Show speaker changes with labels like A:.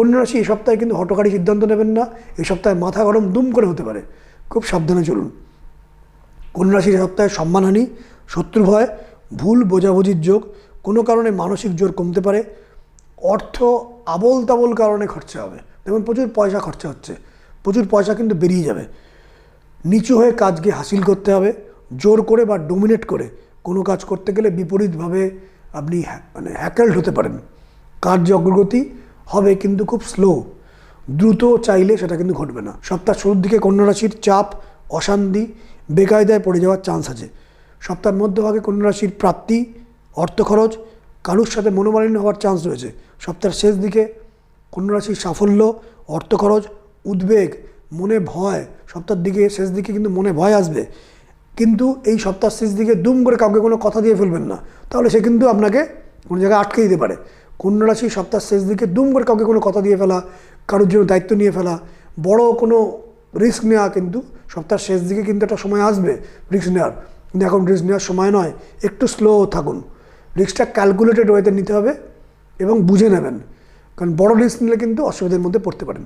A: কন্যা রাশি এই সপ্তাহে কিন্তু হটকারী সিদ্ধান্ত নেবেন না, এই সপ্তাহে মাথা গরম দুম করে হতে পারে। খুব সাবধানে চলুন। কন্যা রাশির সপ্তাহে সম্মানহানি শত্রু ভয়, ভুল বোঝাবুঝির যোগ, কোনো কারণে মানসিক জোর কমতে পারে। অর্থ আবল তাবল কারণে খরচা হবে। দেখুন, প্রচুর পয়সা খরচা হচ্ছে। প্রচুর পয়সা কিন্তু বেরিয়ে যাবে। নিচু হয়ে কাজকে হাসিল করতে হবে। জোর করে বা ডোমিনেট করে কোনো কাজ করতে গেলে বিপরীতভাবে আপনি মানে হ্যাকেলড হতে পারেন। কার্য অগ্রগতি হবে কিন্তু খুব স্লো দ্রুত চাইলে সেটা কিন্তু ঘটবে না। সপ্তাহ শুরুর দিকে কন্যা রাশির চাপ অশান্তি, বেকায়দায় পড়ে যাওয়ার চান্স আছে। সপ্তাহের মধ্যভাগে কন্যা রাশির প্রাপ্তি, অর্থ খরচ, কারুর সাথে মনোমালিন্য হওয়ার চান্স রয়েছে। সপ্তাহের শেষ দিকে কন্যা রাশির সাফল্য, অর্থ খরচ, উদ্বেগ, মনে ভয়। সপ্তাহের দিকে, শেষ দিকে কিন্তু মনে ভয় আসবে। কিন্তু এই সপ্তাহ শেষ দিকে দুম করে কাউকে কোনো কথা দিয়ে ফেলবেন না। তাহলে সে কিন্তু আপনাকে কোনো জায়গায় আটকে দিতে পারে। কন্যা রাশি সপ্তাহ শেষ দিকে দুম করে কাউকে কোনো কথা দিয়ে ফেলা, কারোর জন্য দায়িত্ব নিয়ে ফেলা, বড় কোনো রিস্ক নেওয়া কিন্তু সপ্তাহের শেষ দিকে কিন্তু একটা সময় আসবে রিস্ক নেওয়ার। কিন্তু এখন রিস্ক নেওয়ার সময় নয়, একটু স্লো থাকুন। রিস্কটা ক্যালকুলেটেড ওয়েতে নিতে হবে এবং বুঝে নেবেন। কারণ বড় রিস্ক নিলে কিন্তু অসুবিধার মধ্যে পড়তে পারেন।